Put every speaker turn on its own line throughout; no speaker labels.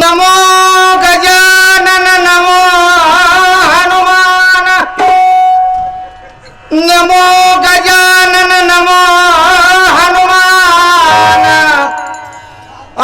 नमो गजानन नमो हनुमान। नमो गजानन नमो हनुमान।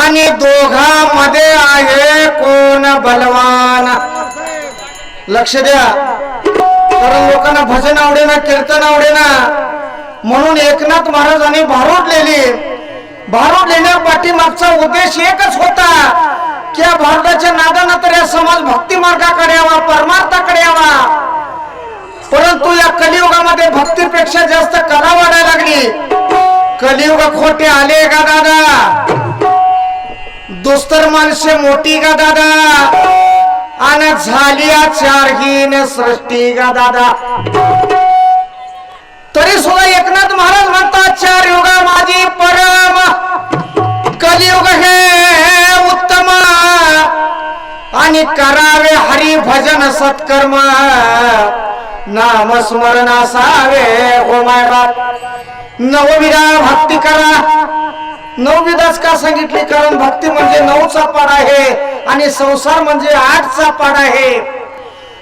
आणि दोघांमध्ये आहे कोण बलवान? लक्ष द्या. कारण लोकांना भजन आवडेना कीर्तन आवडेना म्हणून एकनाथ महाराजांनी भारूड भारूडलेल्या पाठीमागचा उद्देश एकच होता. की या भारताच्या नादानं तर या समाज भक्ती मार्गाकडे यावा परमार्थाकडे यावा? परंतु या कलियुगामध्ये भक्तीपेक्षा जास्त कला वाढायला लागली. कलियुग खोटे आले का दादा? दुस्तर माणसे मोठी का दादा? आणि झाली चारहीन सृष्टी का दादा? तरी सुद्धा एकनाथ महाराज म्हणतात चार युगा माझी परम. कलियुग हे आणि करावे हरी भजन सत्कर्म. नाम स्मरण असावे ओ माय बाप. नवविधा भक्ती करा. नवविधाच का सांगितली? कारण भक्ती म्हणजे नऊचा पाड आहे आणि संसार म्हणजे आठचा पाड आहे.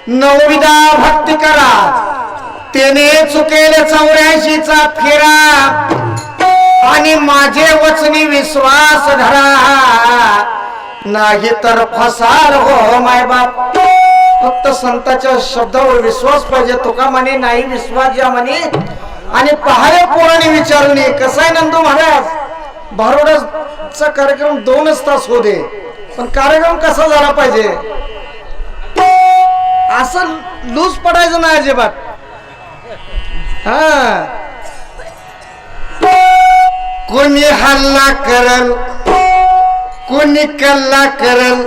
नवविधा भक्ती करा. त्याने चुकेले चौऱ्याऐंशीचा फेरा. आणि माझे वचनी विश्वास धरा. नाही तर फसार हो, हो माय बाप. फक्त संताच्या शब्दावर विश्वास पाहिजे तुका म्हणे नाही विश्वास या म्हणे आणि पहाड्या पोराने विचारून कसाय कसा आहे नंदू महाराज? बारोडाचा कार्यक्रम दोनच तास हो दे पण कार्यक्रम कसा झाला पाहिजे? असं लूज पडायचं नाही अजिबात. हा. कोणी हल्ला करल कोणी कल्ला करल?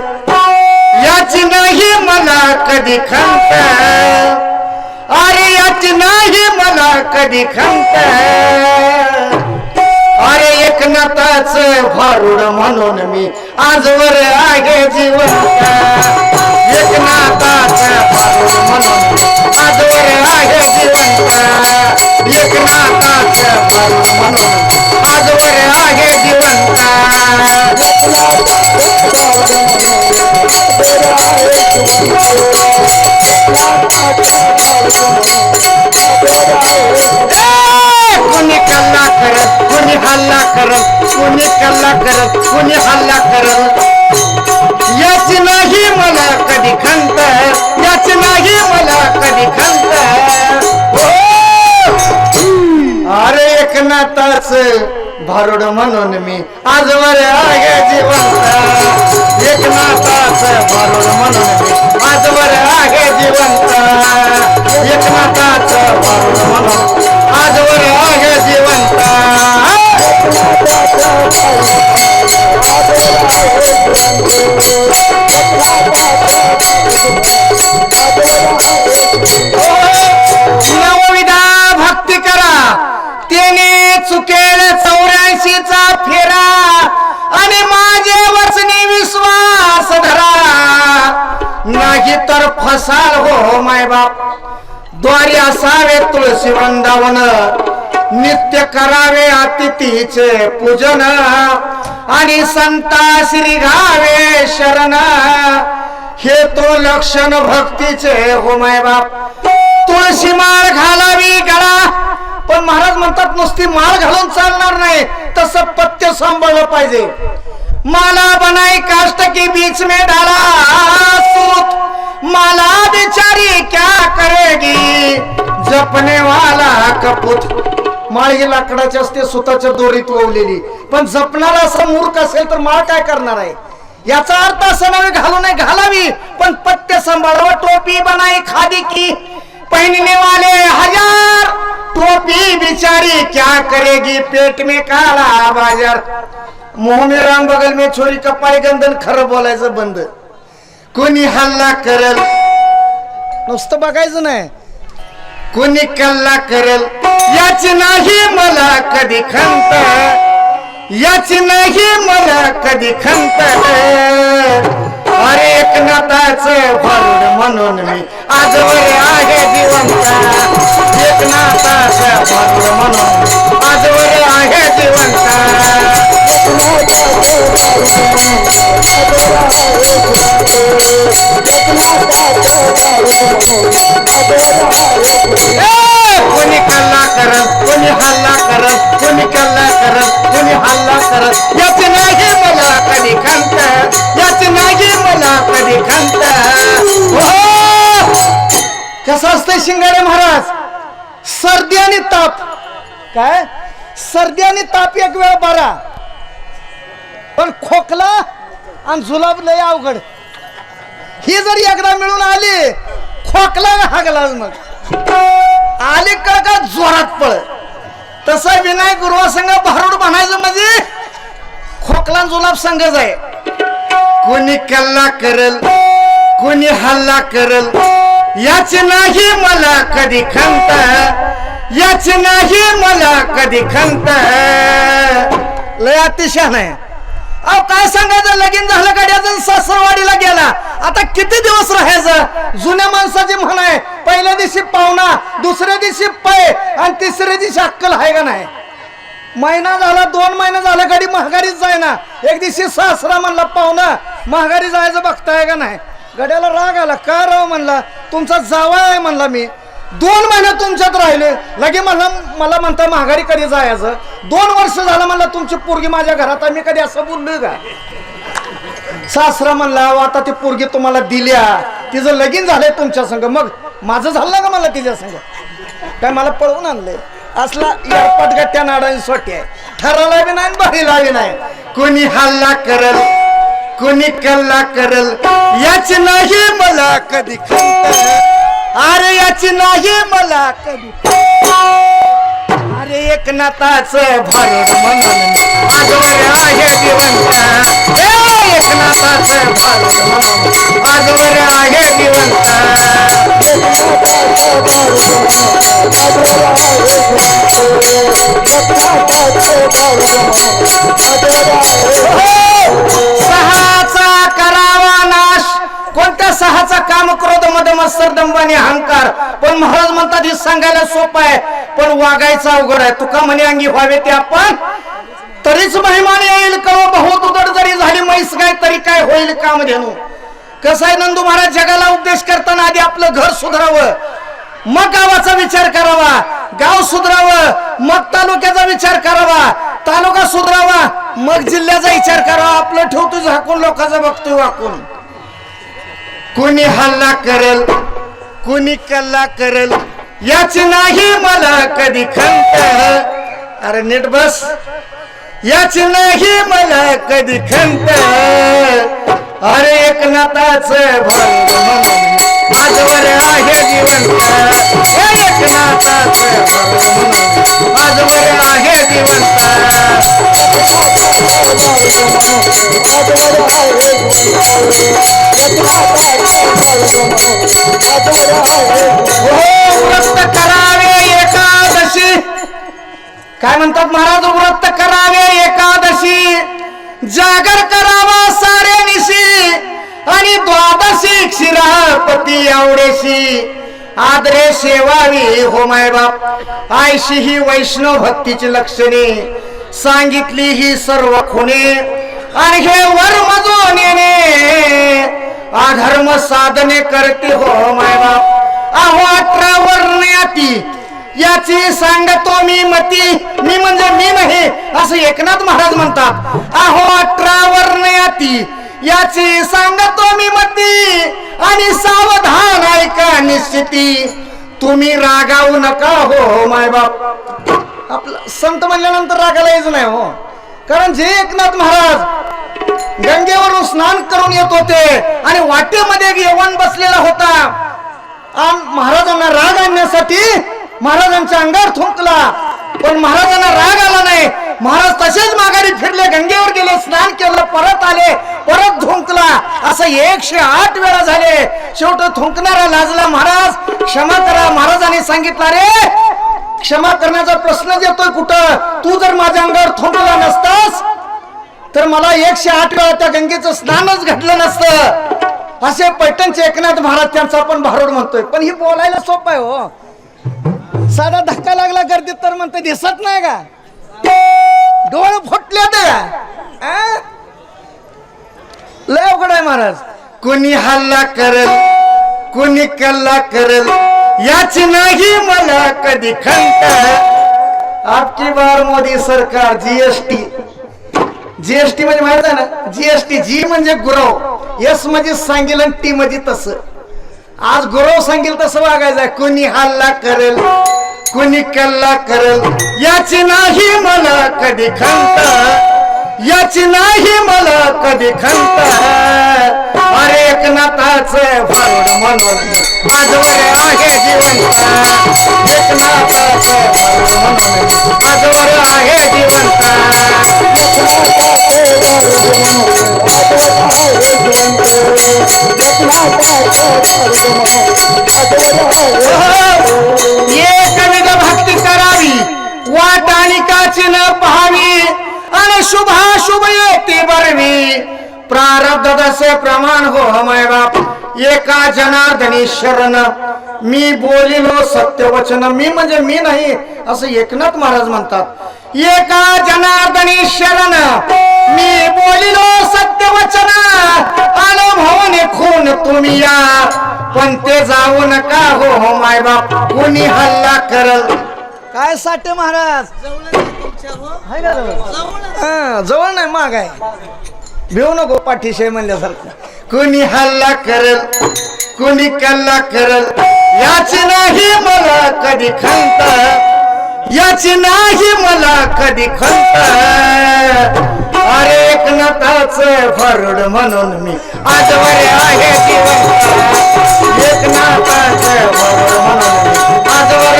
याची नाही मला कधी खंत. अरे याची नाही मला कधी खंत. अरे एकनाथाच भारुड म्हणून मी आजवर आहे जिवंत. एकनाथाच भारुड म्हणून आज हल्ला करत कोणी कल्ला करत कोणी हल्ला करत. याची नाही मला कधी खंत याची नाही मला कधी खंत हो! अरे एकनाथाच भारुड म्हणून मी आजवर आगे जिवंत. एकनाथाच भारुड म्हणून मी आजवर आगे जिवंत. एकनाथाच भारुड म्हणून नाही तर फसाल हो, हो माय बाप. द्वारी असावे तुळशी वृंदावन नित्य करावे अतिथीचे पूजन. आणि संता श्री घावे शरण हे तो लक्षण भक्तीचे हो माय बाप. तुळशी माळ घालावी गळा. पण महाराज म्हणतात नुसती माळ घालून चालणार नाही तसं पत्य सांभाळलं पाहिजे. माला बनाई काष्ट के बीच में डाला सूत। माला बिचारी क्या करेगी? जपने वाला कपूत। माळ ही लाकडाची असते सुताच्या दोरीत ओवलेली। पण जपणारा असं मूर्ख असेल तर माळ काय करणार आहे? याचा अर्थ असं नव्हे घालू नये घालावी. पण पत्ते सांभाळावं टोपी बनाई खादी की। पहनने वाले हजार टोपी बिचारी क्या करेगी? पेट में काला बाजार। मुंह में राम बगल में छोरी कपाळी गंधन खरं बोलायचं बंद. कोणी हल्ला करल? नुसतं बघायचं नाही. कोणी कल्ला करल? याची नाही मला कधी खंत. याची नाही मला कधी खंत. अरे एकनाथाच भरुड म्हणून मी आजवर आहे जिवंत. एकनाथाच भरुड म्हणून आजवर आहे जिवंत. कोणी कल्ला करत कोणी हल्ला करत कोणी कल्ला करत कोणी हल्ला करत याच नाही मला कधी खंत याच नाही मला कधी खंत कसं असतंय शिंगाडे महाराज सर्दी आणि ताप काय सर्दी आणि ताप एक वेळ बरा पण खोकला आणि जुलाब लय अवघड. ही जर एकदा मिळून आली खोकला हागला मग. आली का का जोरात पळ. तसा विनायक गुरुवासंघ भारूड म्हणायचं म्हणजे खोकला जुलाब संघच आहे. कोणी कल्ला करल कोणी हल्ला करल याची नाही मला कधी खंत. याची नाही मला कधी खंत. लय अतिशय नाही. अहो काय सांगायचं? लगीन झालं गाड्याचं सासरवाडीला गेला. आता किती दिवस राहायचं? जुन्या माणसाची म्हण आहे पहिल्या दिवशी पाहुणा दुसऱ्या दिवशी पै आणि तिसऱ्या दिवशी अक्कल आहे का नाही? महिना झाला दोन महिना झाला गाडी महागारीच जाय ना एक दिवशी सासरा म्हणला पाहुणा महागारी जायचं बघताय का नाही? गड्याला राग आला का राव? म्हणला तुमचा जावा आहे म्हणला मी. दोन महिने तुमच्यात राहिले. लगे मला मला म्हणता महागारी कधी जायचं? दोन वर्ष झालं म्हणलं तुमची पोरगी माझ्या घरात मी कधी असं बोललोय का? सासरा म्हणला आता ती पोरगी तुम्हाला दिल्या. तिचं लगीन झालंय तुमच्या संग. मग माझं झालं का मला तिच्या संग? काय मला पळवून आणलंय? असला एअरपट त्या नाडाने सोटी आहे. ठराला बी नाही बहिला बी नाही. कोणी हल्ला करल कोणी कल्ला करल याच नाही मला कधी खंत अरे याची नाही मला कधी. अरे एकनाथाच भारत म्हणून आजवर आहे जिवंत. ए, एकनाथाच भारत म्हणून आजवर आहे जिवंत. क्रोध मध अहंकार. पण महाराज म्हणतात हे सांगायला सोपं आहे. पण वागायचं अवघड आहे. तुका म्हणे अंगी व्हावे ते आपण. तरीच महिमान येईल का हो? बहुत उदड जरी झाली म्हैस काय तरी काय होईल काम धेनू कसं आहे नंदू महाराज जगाला उपदेश करताना आधी आपलं घर सुधारावं. मग गावाचा विचार करावा. गाव सुधरावं. मग तालुक्याचा विचार करावा. तालुका सुधरावा. मग जिल्ह्याचा विचार करावा. आपलं ठेवतो झाकून लोकांचा बघतोय वाकून. कुणी हल्ला करल कोणी कल्ला करल याच नाही मला कधी खंत. अरे नीट बस. याच नाही मला कधी खंत. अरे एकनाथाच भंग माझवर आहे जिवंत हे एकनाथाच भंग आहे जिवंत हो व्रत करावे एकादशी. काय म्हणतात महाराज व्रत करावे एकादशी. जागा करावा सारे निशी आणि शिरापती आवडेशी. आदरे सेवावी हो माय बाप. आयशी ही वैष्णव भक्तीची लक्षणे. सांगितली ही सर्व खुणे. आणि हे वर्म जो येणे अधर्म साधने करते हो माय बाप. अहो अठरा वर्ण्याती याची सांगतो मी मती. मी म्हणजे मी नाही असं एकनाथ महाराज म्हणतात. अहो अठरा वर्णयाती याची सांगतो मी मती आणि सावधान ऐका निश्चिती. तुम्ही रागावू नका हो, हो माय बाप. आपलं संत म्हणल्यानंतर रागाला यायचं नाही हो. कारण जे एकनाथ महाराज गंगेवरून स्नान करून येत होते आणि वाटेमध्ये एक बसलेला होता. महाराजांना राग आणण्यासाठी महाराजांच्या अंगावर थुंकला. पण महाराजांना राग आला नाही. महाराज तसेच माघारी फिरले गंगेवर गेले स्नान केलं परत आले. असं एकशे आठ वेळा झाले. शेवट थुंकणारा लाजला महाराज क्षमा करा महाराजांनी सांगितलं रे क्षमा करण्याचा प्रश्न येतोय कुठं? तू जर माझ्या अंगावर थुंकला नसतास तर मला एकशे आठ वेळा त्या गंगेचं स्नानच घडलं नसतं. असे पैठणचे एकनाथ महाराज त्यांचा आपण भारूड म्हणतोय. पण ही बोलायला सोपं आहे हो. साधा धक्का लागला गर्दीत तर म्हणते दिसत नाही का? डोळे फुटले ते लय अवघड आहे महाराज. कोणी हल्ला करल कुणी कल्ला करेल याची नाही मला कधी खंत. आपकी बार मोदी सरकार जीएसटी जीएसटी म्हणजे माहीत आहे ना? जीएसटी जी म्हणजे गुरव. एस म्हणजे सांगेल आणि टी म्हणजे तसं. आज गुरव सांगेल तसं वागायचं कुणी हल्ला करेल कुणी कल्ला करेल याची नाही मला कधी खंत. याची नाही मला कधी खंत. अरे एकनाथाच भारुड म्हणून आजवर आहे जिवंत. एकनाथाच भारुड म्हणून आजवर आहे जिवंत. प्रारब्ध दसे प्रमाण हो माय बाप। एका जनार्दनी शरण। मी बोलिलो सत्य वचन मी म्हणजे मी नाही असं एकनाथ महाराज म्हणतात। एका जनार्दनी शरण। मी बोलिलो सत्य वचन अनुभवने खून तुम्ही या। पण ते जाऊ नका हो हो माय बाप। कोणी हल्ला करल? काय साठे महाराज? जवळ? हा, जवळ नाही माग आहे. भिवू नको पाठीशे म्हणल्यासारखं. कोणी हल्ला करल कोणी कल्ला करल याची नाही मला कधी खंत. याची नाही मला कधी खंत. अरे एकनाथाच फरुड म्हणून मी आजवर आहे जिवंत. एकनाथाच फरुड म्हणून मी आजवर